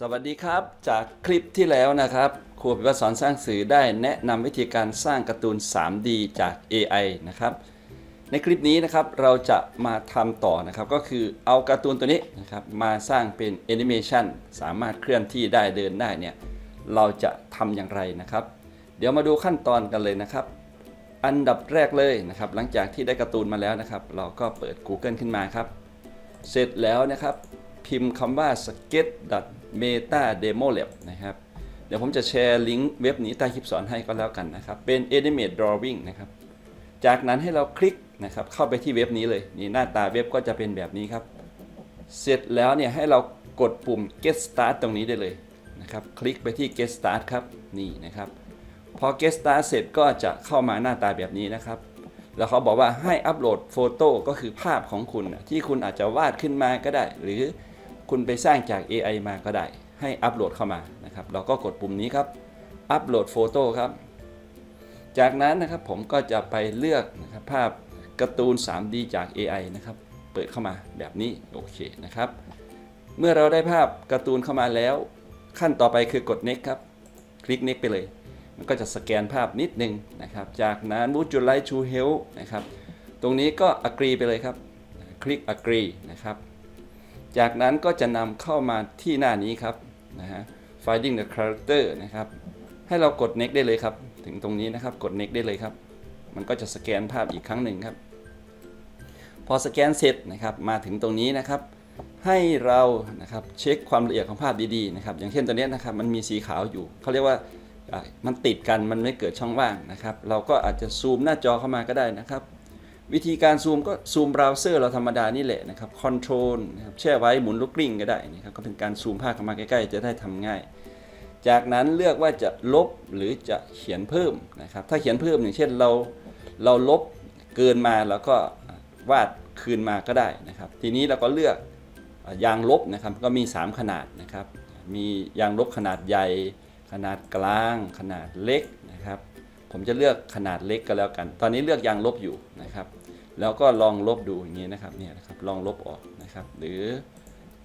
สวัสดีครับ จากคลิปที่แล้วนะครับครูพิวัฒน์สอนสร้างสื่อได้แนะนำวิธีการสร้างการ์ตูน 3D จาก AI นะครับ ในคลิปนี้นะครับเราจะมาทำต่อนะครับ ก็คือเอาการ์ตูนตัวนี้นะครับมาสร้างเป็นแอนิเมชันสามารถเคลื่อนที่ได้เดินได้เนี่ยเราจะทำอย่างไรนะครับ เดี๋ยวมาดูขั้นตอนกันเลยนะครับ อันดับแรกเลยนะครับ หลังจากที่ได้การ์ตูนมาแล้วนะครับ เราก็เปิด Google ขึ้นมาครับ เสร็จแล้วนะครับ พิมพ์คำว่า sketch Meta Demo Lab นะครับ เดี๋ยวผมจะแชร์ลิงก์เว็บนี้ใต้คลิปสอนให้ก็แล้วกันนะครับ เป็น Animate Drawing นะครับ จากนั้นให้เราคลิกนะครับเข้าไปที่เว็บนี้เลย นี่หน้าตาเว็บก็จะเป็นแบบนี้ครับ เสร็จแล้วเนี่ยให้เรากดปุ่ม get start ตรงนี้ได้เลยนะครับ คลิกไปที่ get start ครับ นี่นะครับ พอ get start เสร็จก็จะเข้ามาหน้าตาแบบนี้นะครับแล้วเขาบอกว่าให้อัปโหลดโฟโต้ก็คือภาพของคุณที่คุณอาจจะวาดขึ้นมาก็ได้ หรือ คุณไปสร้างจาก AI มาก็ได้ ให้อัปโหลดเข้ามานะครับ เราก็กดปุ่มนี้ครับ อัปโหลดโฟโต้ครับ จากนั้นนะครับผมก็จะไปเลือกนะครับภาพการ์ตูน 3D จาก AI นะครับ เปิดเข้ามาแบบนี้ โอเคนะครับ เมื่อเราได้ภาพการ์ตูนเข้ามาแล้ว ขั้นต่อไปคือกด next ครับ คลิก next ไปเลย มันก็จะสแกนภาพนิดนึงนะครับ จากนั้น would you like to help นะครับ ตรงนี้ก็ agree ไปเลยครับ คลิก agree นะครับ จากนั้นก็จะนำเข้ามาที่หน้านี้ครับนะฮะ finding the character นะครับ ให้เรากด next ได้เลยครับ ถึงตรงนี้นะครับกด next ได้เลยครับ มันก็จะสแกนภาพอีกครั้งหนึ่งครับ พอสแกนเสร็จนะครับมาถึงตรงนี้นะครับ ให้เรานะครับเช็คความละเอียดของภาพดีๆนะครับ อย่างเช่นตัวนี้นะครับมันมีสีขาวอยู่เขาเรียกว่ามันติดกันมันไม่เกิดช่องว่างนะครับ เราก็อาจจะซูมหน้าจอเข้ามาก็ได้นะครับ วิธีการซูมก็ซูมเบราว์เซอร์เราธรรมดานี่แหละนะครับคอนโทรลนะครับแช่ไว้หมุนลูกกลิ้งก็ได้นะครับก็เป็นการซูมภาพเข้ามาใกล้ๆ จะได้ทำง่าย จากนั้นเลือกว่าจะลบหรือจะเขียนเพิ่มนะครับถ้าเขียนเพิ่มอย่างเช่นเราเราลบเกินมาแล้วก็วาดคืนมาก็ได้นะครับ ทีนี้เราก็เลือกยางลบนะครับก็มี 3 ขนาดนะครับ มียางลบขนาดใหญ่ ขนาดกลาง ขนาดเล็กนะครับ ผมจะเลือกขนาดเล็กก็แล้วกัน ตอนนี้เลือกยางลบอยู่นะครับ แล้วก็ลองลบดูอย่างนี้นะครับเนี่ยนะครับลองลบออกนะครับ หรือ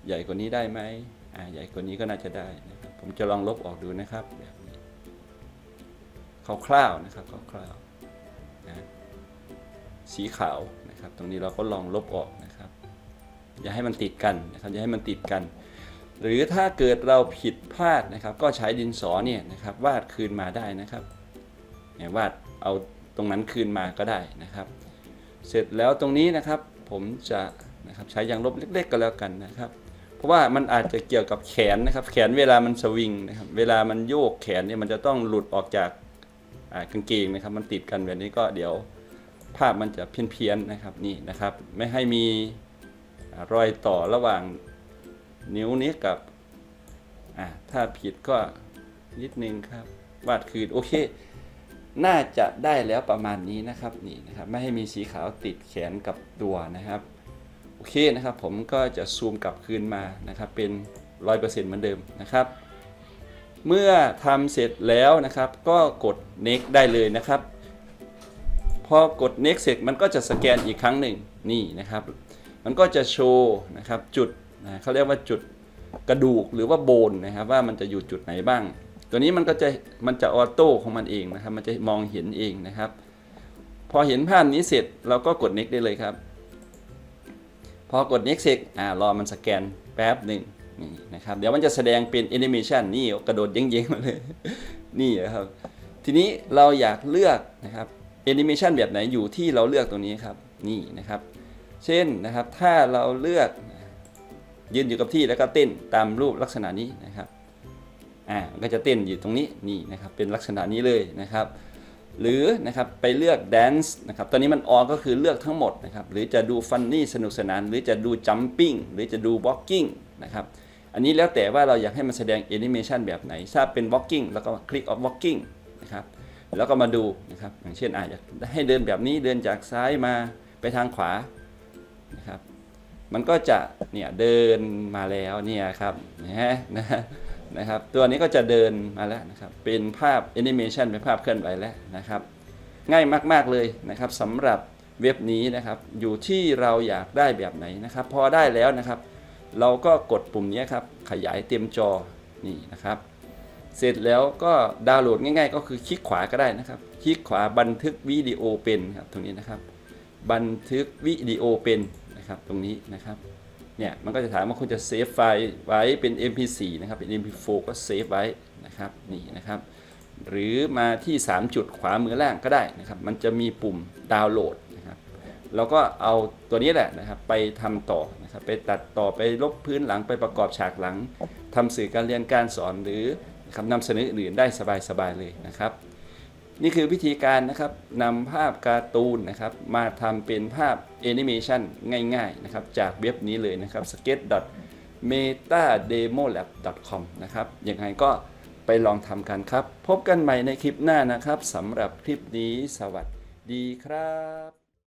ใหญ่กว่านี้ได้ไหมอ่าใหญ่กว่านี้ก็น่าจะได้นะครับผมจะลองลบออกดูนะครับแบบนี้คร่าวๆนะครับคร่าวๆนะสีขาวนะครับ ตรงนี้เราก็ลองลบออกนะครับ อย่าให้มันติดกันนะครับอย่าให้มันติดกัน หรือถ้าเกิดเราผิดพลาดนะครับ ก็ใช้ดินสอเนี่ยนะครับวาดคืนมาได้นะครับ วาดเอาตรงนั้นคืนมาก็ได้นะครับ เสร็จแล้วตรงนี้นะครับผมจะนะครับใช้ยางลบเล็ก ๆ ก็แล้วกันนะครับ เพราะว่ามันอาจจะเกี่ยวกับแขนนะครับ แขนเวลามันสวิงนะครับ เวลามันโยกแขนเนี่ยมันจะต้องหลุดออกจากกางเกงนะครับ มันติดกันแบบนี้ก็เดี๋ยวภาพมันจะเพี้ยนๆนะครับนี่นะครับ ไม่ให้มีอรอยต่อระหว่างนิ้วนี้กับถ้าผิดก็นิดนึงครับวาดคืนโอเค น่าจะได้แล้วประมาณนี้นะครับนี่นะครับไม่ให้มีสีขาวติดแขนกับตัวนะครับโอเคนะครับ ผมก็จะซูมกลับคืนมานะครับเป็น 100%เหมือนเดิมนะครับ เมื่อทำเสร็จแล้วนะครับก็กด next ได้เลยนะครับ พอกด next เสร็จมันก็จะสแกนอีกครั้งหนึ่งนี่นะครับ มันก็จะโชว์นะครับจุดนะเขาเรียกว่าจุดกระดูกหรือว่าโบนนะครับว่ามันจะอยู่จุดไหนบ้าง ตัวนี้มันก็จะมันจะออโต้ของมันเองนะครับ มันจะมองเห็นเองนะครับ พอเห็นภาพนี้เสร็จเราก็กด next ได้เลยครับ พอกด next เสร็จอ่ารอมันสแกนแป๊บหนึ่งนี่นะครับ เดี๋ยวมันจะแสดงเป็น animation นี่กระโดดเย้งๆมาเลย นี่นครับ ทีนี้เราอยากเลือกนะครับ animation แบบไหนอยู่ที่เราเลือกตรงนี้ครับ นี่นะครับ เช่นนะครับ ถ้าเราเลือกยืนอยู่กับที่แล้วก็เต้นตามรูปลักษณะนี้นะครับ อ่ามันก็จะเต้นอยู่ตรงนี้นี่นะครับเป็นลักษณะนี้เลยนะครับ หรือนะครับไปเลือก dance นะครับตอนนี้มันออก็คือเลือกทั้งหมดนะครับหรือจะดู funny สนุกสนาน หรือจะดู jumping หรือจะดู walking นะครับอันนี้แล้วแต่ว่าเราอยากให้มันแสดง animation แบบไหน ถ้าเป็น walking แล้วก็คลิก on walking นะครับ แล้วก็มาดูนะครับ อย่างเช่นอะอยากให้เดินแบบนี้ เดินจากซ้ายมาไปทางขวา นะครับ มันก็จะเนี่ยเดินมาแล้วเนี่ยครับนะฮะ นะครับ ตัวนี้ก็จะเดินมาแล้วนะครับ เป็นภาพแอนิเมชันเป็นภาพเคลื่อนไหวแล้วนะครับ ง่ายมาก ๆเลยนะครับสำหรับเว็บนี้นะครับ อยู่ที่เราอยากได้แบบไหนนะครับ พอได้แล้วนะครับ เราก็กดปุ่มนี้ครับ ขยายเต็มจอนี่นะครับ เสร็จแล้วก็ดาวน์โหลดง่าย ๆ ก็คือคลิกขวาก็ได้นะครับ คลิกขวาบันทึกวิดีโอเป็นครับตรงนี้นะครับ บันทึกวิดีโอเป็นนะครับตรงนี้นะครับ เนี่ยมันก็จะถามว่าคุณจะเซฟไฟล์ไว้เป็น MP4 นะครับเป็น MP4 ก็เซฟไว้นะครับนี่นะครับหรือมาที่ 3 จุดขวามือล่างก็ได้นะครับมันจะมีปุ่มดาวน์โหลดนะครับเราก็เอาตัวนี้แหละนะครับไปทำต่อนะครับไปตัดต่อไปลบพื้นหลังไปประกอบฉากหลังทำสื่อการเรียนการสอนหรือนะครับนำเสนออื่นได้สบายๆเลยนะครับ นี่คือวิธีการนะครับนำภาพการ์ตูนนะครับมาทำเป็นภาพแอนิเมชันง่ายๆนะครับจากเว็บนี้เลยนะครับ sketch.metademolab.com นะครับยังไงก็ไปลองทำกันครับ พบกันใหม่ในคลิปหน้านะครับสำหรับคลิปนี้สวัสดีครับ